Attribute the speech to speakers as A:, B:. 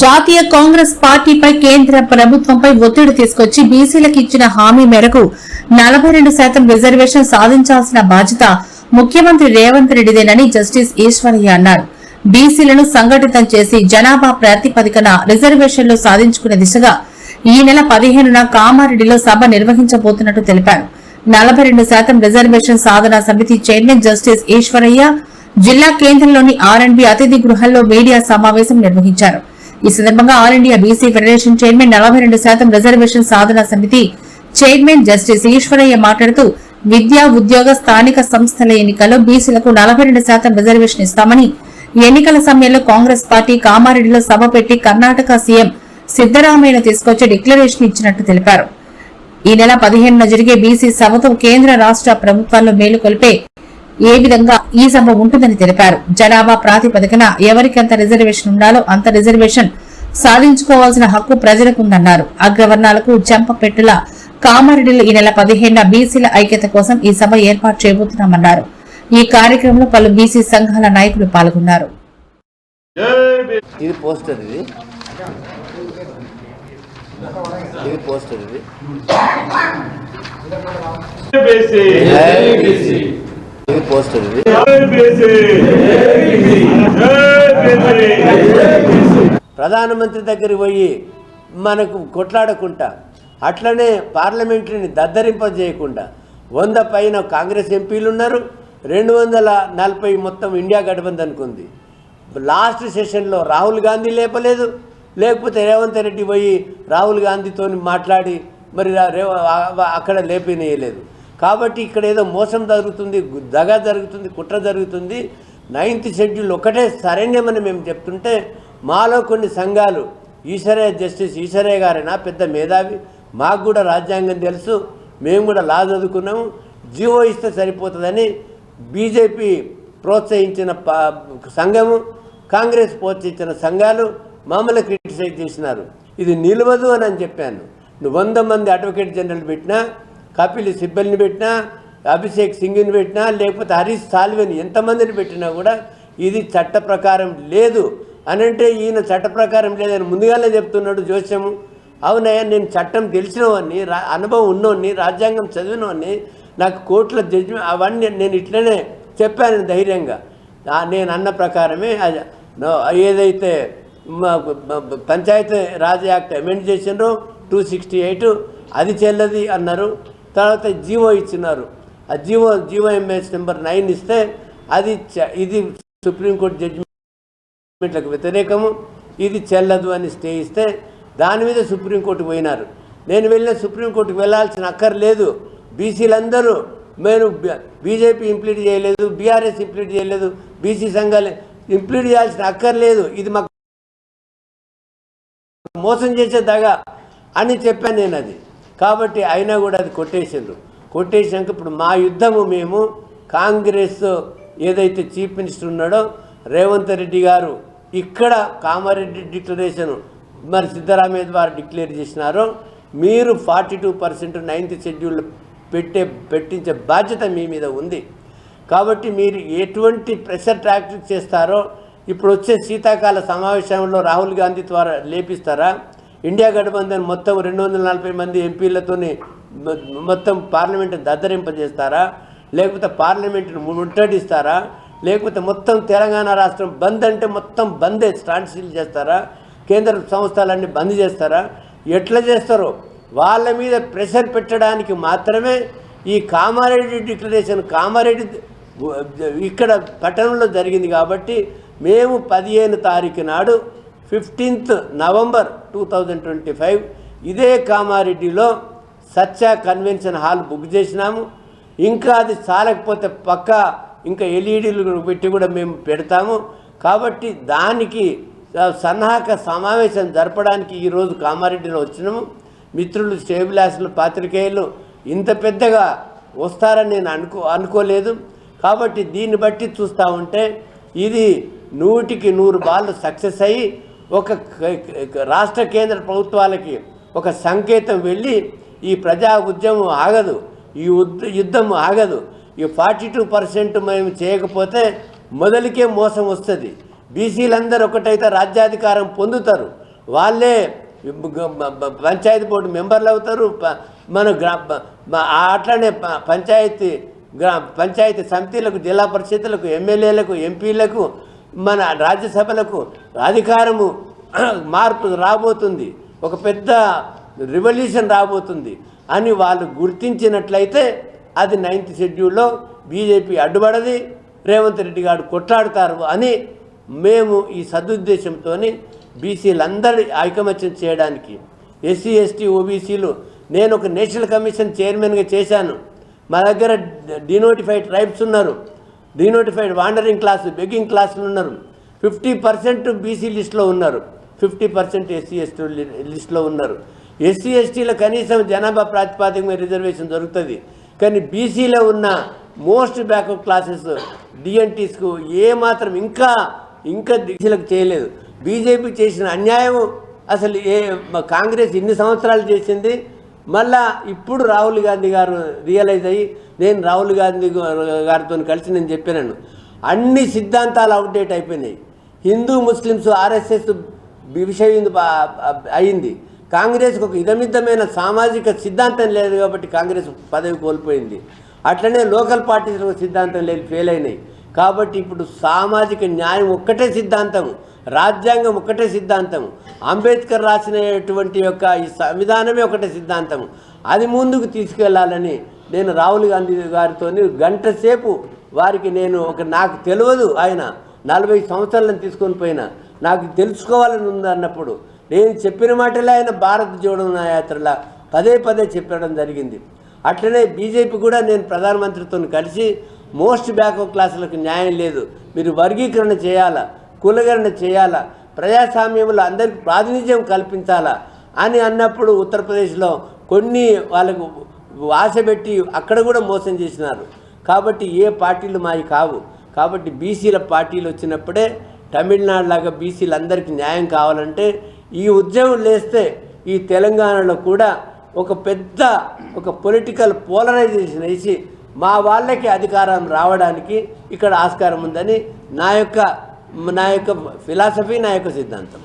A: జాతీయ కాంగ్రెస్ పార్టీపై కేంద్ర ప్రభుత్వంపై ఒత్తిడి తీసుకొచ్చి బీసీలకు ఇచ్చిన హామీ మేరకు నలభై రెండు శాతం రిజర్వేషన్ సాధించాల్సిన బాధ్యత ముఖ్యమంత్రి రేవంత్ రెడ్డిదేనని జస్టిస్ ఈశ్వరయ్య అన్నారు. బీసీలను సంఘటితం చేసి జనాభా ప్రాతిపదికన రిజర్వేషన్లు సాధించుకునే దిశగా ఈ నెల పదిహేనున కామారెడ్డిలో సభ నిర్వహించబోతున్నట్టు తెలిపారు. నలభై రెండు శాతం రిజర్వేషన్ సాధన సమితి చైర్మన్ జస్టిస్ ఈశ్వరయ్య జిల్లా కేంద్రంలోని ఆర్ అండ్ అతిథి గృహంలో మీడియా సమావేశం నిర్వహించారు. ఈ సందర్భంగా all India BC federation chairman నలభై రెండు శాతం రిజర్వేషన్ సాధన సమితి చైర్మన్ జస్టిస్ ఈశ్వరయ్య మాట్లాడుతూ విద్యా ఉద్యోగ స్థానిక సంస్థల ఎన్నికల్లో బీసీలకు నలభై రెండు శాతం రిజర్వేషన్ ఇస్తామని ఎన్నికల సమయంలో కాంగ్రెస్ పార్టీ కామారెడ్డిలో సభ పెట్టి కర్ణాటక సీఎం సిద్దరామయ్య తీసుకొచ్చి డిక్లరేషన్ ఇచ్చినట్టు తెలిపారు. ఈ నెల పదిహేనున జరిగే బీసీ సభతో కేంద్ర రాష్ట్ర ప్రభుత్వాల్లో మేలు కొలిపే ఏ విధంగా ఈ సభ ఉంటుందని తెలిపారు. జనాభా ప్రాతిపదికన ఎవరికెంత రిజర్వేషన్ ఉండాలో అంత రిజర్వేషన్ సాధించుకోవాల్సిన హక్కు ప్రజలకుందన్నారు. అగ్రవర్ణాలకు చెంపపెట్టుల కామారెడ్డిలో ఈ నెల పదిహేనున బీసీల ఐక్యత కోసం ఈ సభ ఏర్పాటు చేయబోతున్నామన్నారు. ఈ కార్యక్రమంలో పలు బీసీ సంఘాల నాయకులు పాల్గొన్నారు.
B: ఇది పోస్టర్ ఇది. ఇది పోస్టర్ ఇది.
C: పోస్ట్
B: ఇది ప్రధానమంత్రి దగ్గరికి పోయి మనకు కొట్లాడకుండా అట్లనే పార్లమెంటరీని దద్దరింపజేయకుండా వంద పైన కాంగ్రెస్ ఎంపీలు ఉన్నారు రెండు వందల నలభై మొత్తం ఇండియా గఠబంధన్కు ఉంది లాస్ట్ సెషన్లో రాహుల్ గాంధీ లేపలేదు లేకపోతే రేవంత్ రెడ్డి పోయి రాహుల్ గాంధీతో మాట్లాడి మరి అక్కడ లేపినేయలేదు. కాబట్టి ఇక్కడ ఏదో మోసం జరుగుతుంది దగ జరుగుతుంది కుట్ర జరుగుతుంది. నైన్త్ షెడ్యూల్ ఒకటే సరైనమని మేము చెప్తుంటే మాలో కొన్ని సంఘాలు ఈశ్వరయ్య జస్టిస్ ఈశ్వరయ్య గారైనా పెద్ద మేధావి మాకు కూడా రాజ్యాంగం తెలుసు మేము కూడా లా చదువుకున్నాము జీవో ఇస్తే సరిపోతుందని బీజేపీ ప్రోత్సహించిన ప- సంఘము కాంగ్రెస్ ప్రోత్సహించిన సంఘాలు మమ్మల్ని క్రిటిసైజ్ చేసినారు. ఇది నిలవదు అని అని చెప్పాను. నువ్వు వంద మంది అడ్వకేట్ జనరల్ పెట్టినా కపిల్ సిబ్బల్ని పెట్టినా అభిషేక్ సింగ్ని పెట్టినా లేకపోతే హరీష్ సాల్వేని ఎంతమందిని పెట్టినా కూడా ఇది చట్ట ప్రకారం లేదు. అని అంటే ఈయన చట్ట ప్రకారం లేదని ముందుగానే చెప్తున్నాడు జోస్యము అవునయ్యా నేను చట్టం తెలిసినవాడిని రా అనుభవం ఉన్నవాడిని రాజ్యాంగం చదివినవాడిని నాకు కోర్టుల జడ్జిమెంట్ అవన్నీ నేను ఇట్లనే చెప్పాను ధైర్యంగా. నేను అన్న ప్రకారమే అది- ఏదైతే పంచాయతీ రాజ్ యాక్ట్ అమెండ్ చేసినారో టూ సిక్స్టీ ఎయిట్ అది చెల్లది అన్నారు. తర్వాత జీవో ఇచ్చినారు. ఆ GO GO MS number nine ఇస్తే అది చ- ఇది సుప్రీంకోర్టు జడ్జిమెంట్లకు వ్యతిరేకము ఇది చెల్లదు అని స్టే ఇస్తే దాని మీద సుప్రీంకోర్టుకు పోయినారు. నేను వెళ్ళిన సుప్రీంకోర్టుకు వెళ్ళాల్సిన అక్కర్లేదు. బీసీలందరూ మేము బీజేపీ ఇంప్లీట్ చేయలేదు బీఆర్ఎస్ ఇంప్లీట్ చేయలేదు బీసీ సంఘాలు ఇంప్లీట్ చేయాల్సిన అక్కర్లేదు. ఇది మాకు మోసం చేసే దగ అని చెప్పాను నేను అది. కాబట్టి అయినా కూడా అది కొట్టేసిండ్రు. కొట్టేసినాక ఇప్పుడు మా యుద్ధము మేము కాంగ్రెస్ ఏదైతే చీఫ్ మినిస్టర్ ఉన్నాడో రేవంత్ రెడ్డి గారు ఇక్కడ కామారెడ్డి డిక్లరేషన్ మరి సిద్ధరామయ్య ద్వారా డిక్లేర్ చేసినారో మీరు forty two percent ninth schedule పెట్టే పెట్టించే బాధ్యత మీ మీద ఉంది. కాబట్టి మీరు ఎటువంటి ప్రెషర్ టాక్టిక్ చేస్తారో ఇప్పుడు వచ్చే శీతాకాల సమావేశంలో రాహుల్ గాంధీ ద్వారా లేపిస్తారా? ఇండియా గఠబంధన్ మొత్తం రెండు వందల నలభై మంది ఎంపీలతోని మొత్తం పార్లమెంట్ దద్దరింపజేస్తారా? లేకపోతే పార్లమెంట్ను ముట్టడిస్తారా? లేకపోతే మొత్తం తెలంగాణ రాష్ట్రం బంద్ అంటే మొత్తం బందే స్టాండ్ చేస్తారా? కేంద్ర సంస్థలన్నీ బంద్ చేస్తారా? ఎట్లా చేస్తారో? వాళ్ళ మీద ప్రెషర్ పెట్టడానికి మాత్రమే ఈ కామారెడ్డి డిక్లరేషన్ కామారెడ్డి ఇక్కడ పట్టణంలో జరిగింది కాబట్టి మేము పదిహేను తారీఖు నాడు fifteenth November two thousand twenty five ఇదే కామారెడ్డిలో సత్య కన్వెన్షన్ హాల్ బుక్ చేసినాము. ఇంకా అది చాలకపోతే పక్క ఇంకా ఎల్ఈడీలు పెట్టి కూడా మేము పెడతాము. కాబట్టి దానికి సన్నాహక సమావేశం జరపడానికి ఈరోజు కామారెడ్డిలో వచ్చినాము. మిత్రులు శ్రేభిలాసులు పాత్రికేయులు ఇంత పెద్దగా వస్తారని నేను అనుకో అనుకోలేదు. కాబట్టి దీన్ని బట్టి చూస్తూ ఉంటే ఇది నూటికి నూరు బాళ్ళు సక్సెస్ అయ్యి ఒక రాష్ట్ర కేంద్ర ప్రభుత్వాలకి ఒక సంకేతం వెళ్ళి ఈ ప్రజా ఉద్యమం ఆగదు ఈ ఉద్ యుద్ధం ఆగదు. ఈ ఫార్టీ టూ పర్సెంట్ మేము చేయకపోతే మొదలికే మోసం వస్తుంది. బీసీలందరూ ఒకటైతే రాజ్యాధికారం పొందుతారు. వాళ్ళే పంచాయతీ బోర్డు మెంబర్లు అవుతారు. మన గ్రా అట్లనే ప- పంచాయతీ గ్రా పంచాయతీ సమితిలకు జిల్లా పరిషత్లకు ఎమ్మెల్యేలకు ఎంపీలకు మన రాజ్యసభలకు అధికారము మార్పు రాబోతుంది. ఒక పెద్ద రివల్యూషన్ రాబోతుంది. అని వాళ్ళు గుర్తించినట్లయితే అది నైన్త్ షెడ్యూల్లో బీజేపీ అడ్డుపడది రేవంత్ రెడ్డి గారు కొట్లాడతారు అని మేము ఈ సదుద్దేశంతో బీసీలందరి ఐకమత్యం చేయడానికి ఎస్సీ ఎస్టీ ఓబీసీలు నేను ఒక నేషనల్ కమిషన్ చైర్మన్గా చేశాను. మా దగ్గర డినోటిఫైడ్ ట్రైబ్స్ ఉన్నారు. డినోటిఫైడ్ వాండరింగ్ క్లాసు బెగ్గింగ్ క్లాసులు ఉన్నారు. ఫిఫ్టీ పర్సెంట్ బీసీ లిస్టులో ఉన్నారు. ఫిఫ్టీ పర్సెంట్ ఎస్సీ ఎస్టీ లిస్టులో ఉన్నారు. ఎస్సీ ఎస్టీలో కనీసం జనాభా ప్రాతిపాదిక మీద రిజర్వేషన్ దొరుకుతుంది. కానీ బీసీలో ఉన్న మోస్ట్ బ్యాక్అప్ క్లాసెస్ డిఎన్టీస్కు ఏమాత్రం ఇంకా ఇంకా బీసీలకు చేయలేదు. బీజేపీ చేసిన అన్యాయం అసలు ఏ కాంగ్రెస్ ఇన్ని సంవత్సరాలు చేసింది మళ్ళా ఇప్పుడు రాహుల్ గాంధీ గారు రియలైజ్ అయ్యి నేను రాహుల్ గాంధీ గారితో కలిసి నేను చెప్పినాను అన్ని సిద్ధాంతాలు అవుట్డేట్ అయిపోయినాయి. హిందూ ముస్లిమ్స్ ఆర్ఎస్ఎస్ విషయం అయింది. కాంగ్రెస్కి ఒక ఇదమిద్దమైన సామాజిక సిద్ధాంతం లేదు కాబట్టి కాంగ్రెస్ పదవి కోల్పోయింది. అట్లనే లోకల్ పార్టీస్ సిద్ధాంతం లేదు ఫెయిల్ అయినాయి. కాబట్టి ఇప్పుడు సామాజిక న్యాయం ఒక్కటే సిద్ధాంతం రాజ్యాంగం ఒక్కటే సిద్ధాంతం అంబేద్కర్ రాసినటువంటి యొక్క ఈ సంవిధానమే ఒకటే సిద్ధాంతం. అది ముందుకు తీసుకెళ్ళాలని నేను రాహుల్ గాంధీ గారితో గంట సేపు వారికి నేను ఒక నాకు తెలియదు ఆయన. నలభై సంవత్సరాలను తీసుకొని పోయినా నాకు తెలుసుకోవాలని ఉంది అన్నప్పుడు నేను చెప్పిన మాటలే ఆయన భారత్ జోడో యాత్రలా పదే పదే చెప్పడం జరిగింది. అట్లనే బీజేపీ కూడా నేను ప్రధానమంత్రితో కలిసి మోస్ట్ బ్యాక్వర్డ్ క్లాసులకు న్యాయం లేదు. మీరు వర్గీకరణ చేయాలా? కులగరణ చేయాలా? ప్రజాస్వామ్యంలో అందరికి ప్రాతినిధ్యం కల్పించాలా? అని అన్నప్పుడు ఉత్తరప్రదేశ్లో కొన్ని వాళ్ళకు ఆశ పెట్టి అక్కడ కూడా మోసం చేసినారు. కాబట్టి ఏ పార్టీలు మావి కావు. కాబట్టి బీసీల పార్టీలు వచ్చినప్పుడే తమిళనాడు లాగా బీసీలు అందరికీ న్యాయం కావాలంటే ఈ ఉద్యమం లేస్తే ఈ తెలంగాణలో కూడా ఒక పెద్ద ఒక పొలిటికల్ పోలరైజేషన్ వేసి మా వాళ్ళకి అధికారం రావడానికి ఇక్కడ ఆస్కారం ఉందని నా యొక్క నా యొక్క ఫిలాసఫీ నా యొక్క సిద్ధాంతం.